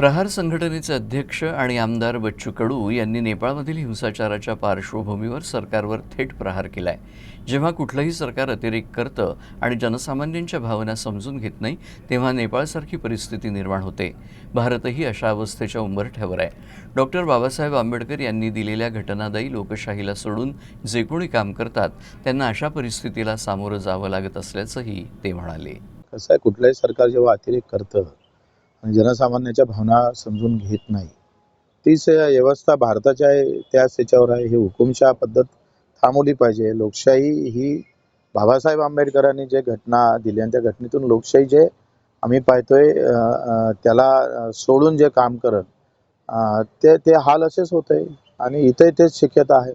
प्रहार संघटनेचे अध्यक्ष आणि आमदार बच्चू कडू यांनी नेपाळमधील हिंसाचाराच्या पार्श्वभूमीवर सरकारवर थेट प्रहार केलाय. जेव्हा कुठलंही सरकार अतिरेक करतं आणि जनसामान्यांच्या भावना समजून घेत नाही तेव्हा नेपाळसारखी परिस्थिती निर्माण होते. भारतही अशा अवस्थेच्या उंबरठ्यावर आहे. डॉक्टर बाबासाहेब आंबेडकर यांनी दिलेल्या घटनादायी लोकशाहीला सोडून जे कोणी काम करतात त्यांना अशा परिस्थितीला सामोरं जावं लागत असल्याचंही ते म्हणाले. कसं आहे कुठलंही सरकार जेव्हा अतिरेक करतं आणि जनसामान्याच्या भावना समजून घेत नाही. तीच व्यवस्था भारताच्या आहे त्याच त्याच्यावर आहे. ही हुकुमशहा पद्धत थांबवली पाहिजे. लोकशाही ही बाबासाहेब आंबेडकरांनी जे घटना दिली आणि त्या घटनेतून लोकशाही जे आम्ही पाहतोय त्याला सोडून जे काम करत ते ते हाल असेच होत आहे आणि इथे तेच शक्यता आहे.